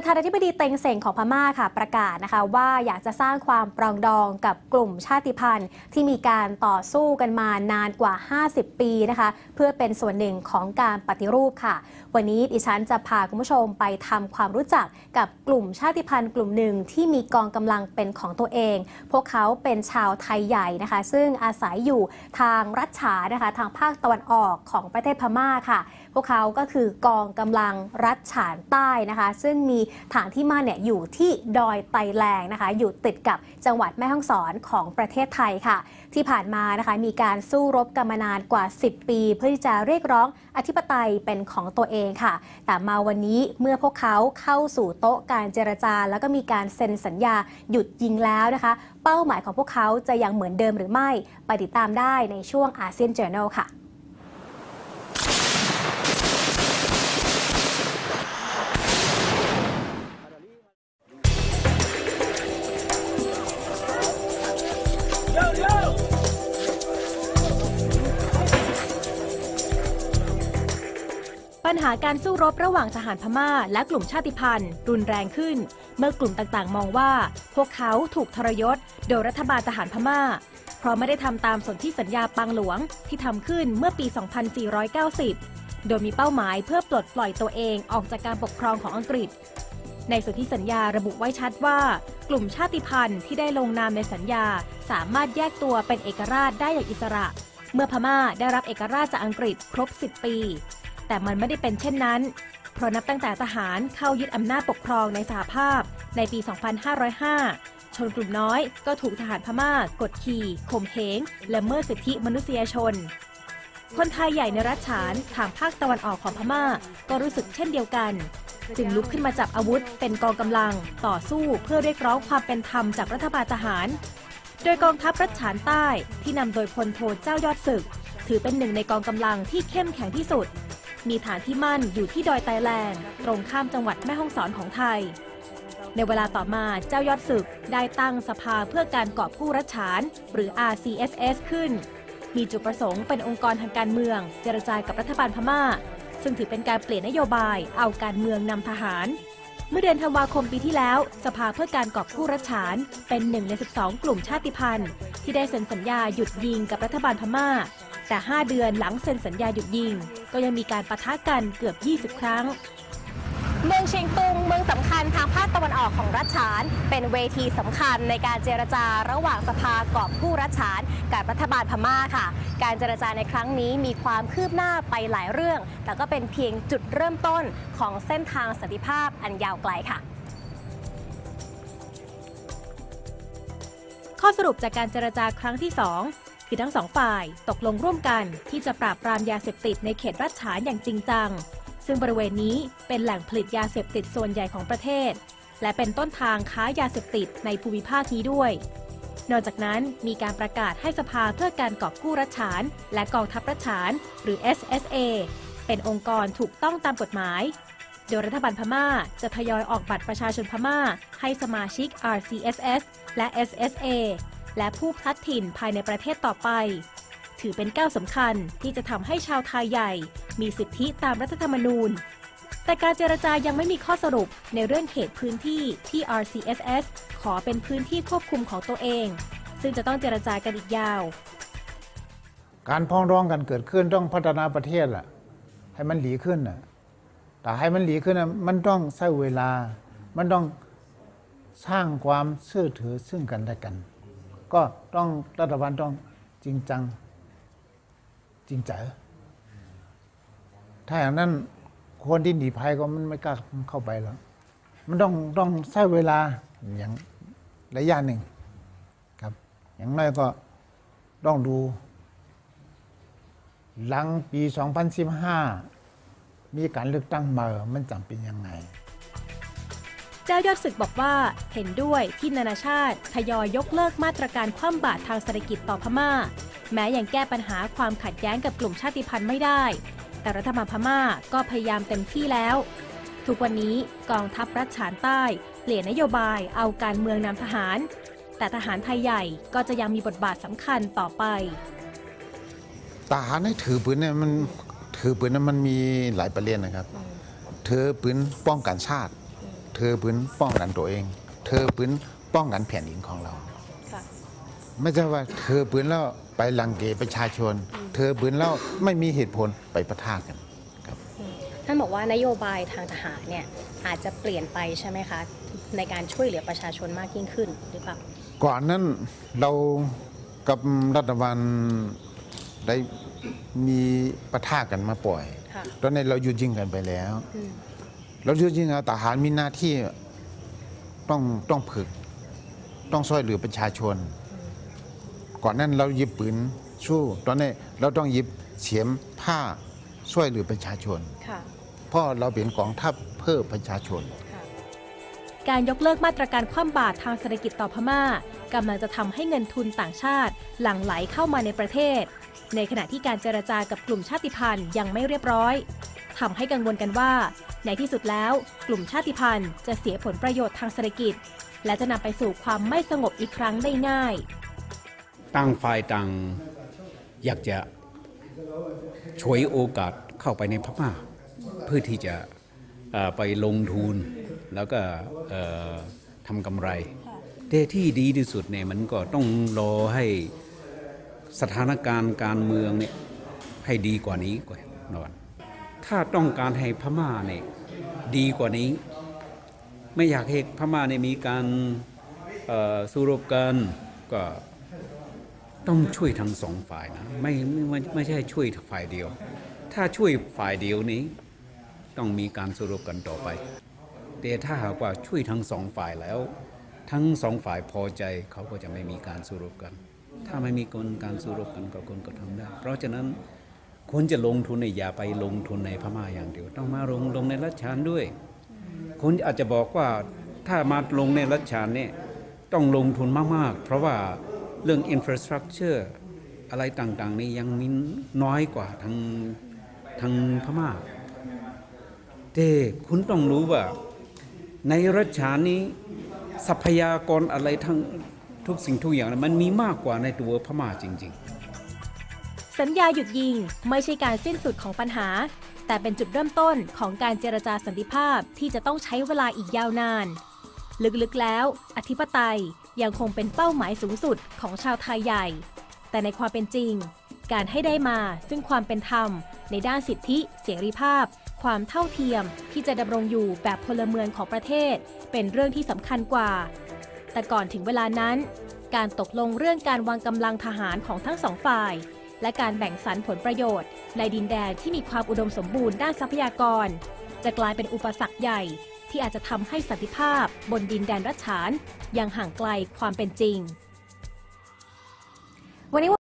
ประธานาธิบดีเต็งเซ็งของพม่าค่ะประกาศนะคะว่าอยากจะสร้างความปรองดองกับกลุ่มชาติพันธุ์ ที่มีการต่อสู้กันมานานกว่า 50 ปีนะคะเพื่อเป็นส่วนหนึ่งของการปฏิรูปค่ะ วันนี้ดิฉันจะพาคุณผู้ชมไปทำความรู้จักกับกลุ่มชาติพันธุ์ กลุ่มหนึ่งที่มีกองกำลังเป็นของตัวเอง พวกเขาเป็นชาวไทยใหญ่นะคะ ซึ่งอาศัยอยู่ทางรัฐฉานะคะทางภาคตะวันออกของประเทศพม่าค่ะ พวกเขาก็คือกองกำลังรัฐฉานใต้นะคะ ซึ่งมีฐานที่มั่นเนี่ยอยู่ที่ดอยไตแลงนะคะอยู่ติดกับจังหวัดแม่ฮ่องสอนของประเทศไทยค่ะ ที่ผ่านมานะคะมีการสู้รบกันมานานกว่า 10 ปี เพื่อที่จะเรียกร้องอธิปไตยเป็นของตัวเองค่ะ แต่มาวันนี้เมื่อพวกเขาเข้าสู่โต๊ะการเจรจา แล้วก็มีการเซ็นสัญญาหยุดยิงแล้วนะคะ เป้าหมายของพวกเขาจะยังเหมือนเดิมหรือไม่ ไปติดตามได้ในช่วงอาเซียนเจอ r น a l ค่ะ ปัญหาการสู้รบระหว่างทหารพม่าและกลุ่มชาติพันธุ์ รุนแรงขึ้น เมื่อกลุ่มต่างๆ มองว่า พวกเขาถูกทรยศ โดยรัฐบาลทหารพม่า เพราะไม่ได้ทำตามสนธิสัญญาปังหลวงที่ทำขึ้นเมื่อปี 2490 โดยมีเป้าหมายเพื่อปลดปล่อยตัวเองออกจากการปกครองของอังกฤษ ในสนธิสัญญาระบุไว้ชัดว่า กลุ่มชาติพันธุ์ที่ได้ลงนามในสัญญา สามารถแยกตัวเป็นเอกราชได้อย่างอิสระ เมื่อพม่าได้รับเอกราชจากอังกฤษครบ 10 ปี แต่มันไม่ได้เป็นเช่นนั้น เพราะนับตั้งแต่ทหารเข้ายึดอำนาจปกครองในสหภาพในปี 2505 ชนกลุ่มน้อยก็ถูกทหารพม่ากดขี่ข่มเหงและเมิดสิทธิมนุษยชน คนไทยใหญ่ในรัฐฉานทางภาคตะวันออกของพม่าก็รู้สึกเช่นเดียวกัน จึงลุกขึ้นมาจับอาวุธเป็นกองกำลังต่อสู้เพื่อเรียกร้องความเป็นธรรมจากรัฐบาลทหาร โดยกองทัพรัฐฉานใต้ที่นำโดยพลโทเจ้ายอดศึก ถือเป็นหนึ่งในกองกำลังที่เข้มแข็งที่สุด มีฐานที่มั่นอยู่ที่ดอยไตแลนด์ตรงข้ามจังหวัดแม่ฮ่องสอนของไทย ในเวลาต่อมาเจ้ายอดศึกได้ตั้งสภาเพื่อการกอบกู้รัฐฉาน หรือ RCSS ขึ้น มีจุดประสงค์เป็นองค์กรทางการเมือง เจรจากับรัฐบาลพม่า ซึ่งถือเป็นการเปลี่ยนนโยบายเอาการเมืองนำทหารเมื่อเดือนธันวาคมปีที่แล้ว สภาเพื่อการกอบกู้รัฐฉาน เป็นหนึ่งใน 12 กลุ่มชาติพันธุ์ ที่ได้เซ็นสัญญาหยุดยิงกับรัฐบาลพม่า แต่ 5 เดือนหลังเซ็นสัญญาหยุดยิง ก็ยังมีการปะทะกันเกือบ 20 ครั้ง เมืองเชียงตุงเมืองสำคัญทางภาคตะวันออกของรัฐฉาน เป็นเวทีสำคัญในการเจรจาระหว่างสภากอบกู้รัฐฉานกับรัฐบาลพม่าค่ะ การเจรจาในครั้งนี้มีความคืบหน้าไปหลายเรื่อง แต่ก็เป็นเพียงจุดเริ่มต้นของเส้นทางสันติภาพอันยาวไกลค่ะข้อสรุปจากการเจรจาครั้งที่ 2 คือทั้งสองฝ่ายตกลงร่วมกันที่จะปราบปรามยาเสพติดในเขตรัฐฉานอย่างจริงจัง ซึ่งบริเวณนี้เป็นแหล่งผลิตยาเสพติดส่วนใหญ่ของประเทศ และเป็นต้นทางค้ายาเสพติดในภูมิภาคนี้ด้วย นอกจากนั้นมีการประกาศให้สภาเพื่อการกอบกู้รัฐฉาน และกองทัพรัฐฉาน หรือ SSA เป็นองค์กรถูกต้องตามกฎหมาย โดยรัฐบาลพม่าจะทยอยออกบัตรประชาชนพม่า ให้สมาชิก RCSS และ SSA และผู้พลัดถิ่นภายในประเทศต่อไป ถือเป็นก้าวสำคัญที่จะทำให้ชาวไทยใหญ่ มีสิทธิตามรัฐธรรมนูญ แต่การเจรจายังไม่มีข้อสรุปในเรื่องเขตพื้นที่ที่ RCSS ขอเป็นพื้นที่ควบคุมของตัวเอง ซึ่งจะต้องเจรจากันอีกยาว การพ้องร้องกันเกิดขึ้นต้องพัฒนาประเทศล่ะ ให้มันหลีขึ้นน่ะแต่ให้มันหลีขึ้นน่ะมันต้องใช้เวลา มันต้องสร้างความเชื่อถือซึ่งกันและกัน ก็ต้องรัฐบาลต้องจริงจัง จริงใจถ้าอย่างนั้นคนที่หนีภัยก็มันไม่กล้าเข้าไปแล้ว มันต้องต้องใช้เวลาอย่างระยะหนึ่งครับ อย่างน้อยก็ต้องดู หลังปี 2015 มีการเลือกตั้งมามันจำเป็นยังไง จ้ายอดศึกบอกว่าเห็นด้วยที่นานาชาติทยอยยกเลิกมาตรการคว่ำบาตรทางเศรษฐกิจต่อพม่า แม้ยังแก้ปัญหาความขัดแย้งกับกลุ่มชาติพันธุ์ไม่ได้ แต่รัฐบาลพม่าก็พยายามเต็มที่แล้ว ทุกวันนี้กองทัพรัฐฉานใต้เปลี่ยนนโยบายเอาการเมืองนำทหาร แต่ทหารไทยใหญ่ก็จะยังมีบทบาทสำคัญต่อไปทหารให้ถือปืนเนี่ยมันถือปืนนั้นมันมีหลายประเด็นนะครับถือปืนป้องกันชาติ เธอปืนป้องกันตัวเอง เธอปืนป้องกันแผ่นดินของเราค่ะไม่ใช่ว่าเธอปืนแล้วไปลังเกประชาชน เธอปืนแล้วไม่มีเหตุผลไปประทะกันท่านบอกว่านโยบายทางทหารเนี่ยอาจจะเปลี่ยนไปใช่ไหมคะในการช่วยเหลือประชาชนมากยิ่งขึ้นหรือเปล่าก่อนนั้นเรากับรัฐบาลได้มีประทะกันมาปล่อยค่ะตอนนี้เราหยุดยิงกันไปแล้ว อืมเราหยุดยิงแล้วทหารมีหน้าที่ต้องต้องฝึก ต้องช่วยเหลือประชาชน ก่อนนั้นเราหยิบปืนสู้ตอนนี้เราต้องหยิบเสียมผ้าช่วยเหลือประชาชนค่ะเพราะเราเป็นกองทัพเพื่อประชาชนค่ะการยกเลิกมาตรการคว่ำบาตรทางเศรษฐกิจต่อพม่ากำลังจะทำให้เงินทุนต่างชาติ หลั่งไหลเข้ามาในประเทศ ในขณะที่การเจรจากับกลุ่มชาติพันธุ์ยังไม่เรียบร้อย ทำให้กังวลกันว่า ในที่สุดแล้ว กลุ่มชาติพันธุ์จะเสียผลประโยชน์ทางเศรษฐกิจ และจะนำไปสู่ความไม่สงบอีกครั้งได้ง่ายต่างฝ่ายต่างอยากจะฉวยโอกาสเข้าไปในพม่าเพื่อที่จะไปลงทุนแล้วก็ทำกำไร แต่ที่ดีที่สุดเนี่ยมันก็ต้องรอให้สถานการณ์การเมืองเนี่ยให้ดีกว่านี้ก่อน ถ้าต้องการให้พม่าเนี่ยดีกว่านี้ ไม่อยากให้พม่าเนี่ยมีการสู้รบกันก็ต้องช่วยทั้งสองฝ่ายนะไม่ไม่ไม่ไม่ใช่ช่วยฝ่ายเดียว ถ้าช่วยฝ่ายเดียวนี้ ต้องมีการสู้รุปกันต่อไป แต่ถ้าหากว่าช่วยทั้งสองฝ่ายแล้ว ทั้งสองฝ่ายพอใจเขาก็จะไม่มีการสู้รุปกัน ถ้าไม่มีการสู้รุปกันก็คนก็ทำได้ เพราะฉะนั้น คนจะลงทุนเนี่ยอย่าไปลงทุนในพม่าอย่างเดียว ต้องมาลงลงในรัชฉานด้วย คนอาจจะบอกว่าถ้ามาลงในรัชฉานเนี่ยต้องลงทุนมากๆ เพราะว่าเรื่อง infrastructure อะไรต่างๆนี่ยังมีน้อยกว่าทางทางพม่าแต่คุณต้องรู้ว่าในรัชฉานนี้ทรัพยากรอะไรทั้งทุกสิ่งทุกอย่างมันมีมากกว่าในตัวพม่าจริง ๆ สัญญาหยุดยิงไม่ใช่การสิ้นสุดของปัญหา แต่เป็นจุดเริ่มต้นของการเจรจาสันติภาพที่จะต้องใช้เวลาอีกยาวนาน ลึกๆแล้ว อธิปไตยยังคงเป็นเป้าหมายสูงสุดของชาวไทยใหญ่ แต่ในความเป็นจริง การให้ได้มาซึ่งความเป็นธรรม ในด้านสิทธิเสรีภาพ ความเท่าเทียมที่จะดำรงอยู่แบบพลเมืองของประเทศ เป็นเรื่องที่สำคัญกว่า แต่ก่อนถึงเวลานั้น การตกลงเรื่องการวางกำลังทหารของทั้งสองฝ่าย และการแบ่งสรรผลประโยชน์ ในดินแดนที่มีความอุดมสมบูรณ์ด้านทรัพยากร จะกลายเป็นอุปสรรคใหญ่ที่อาจจะทำให้สันติภาพบนดินแดนรัชฉานยังห่างไกลความเป็นจริงวันนี้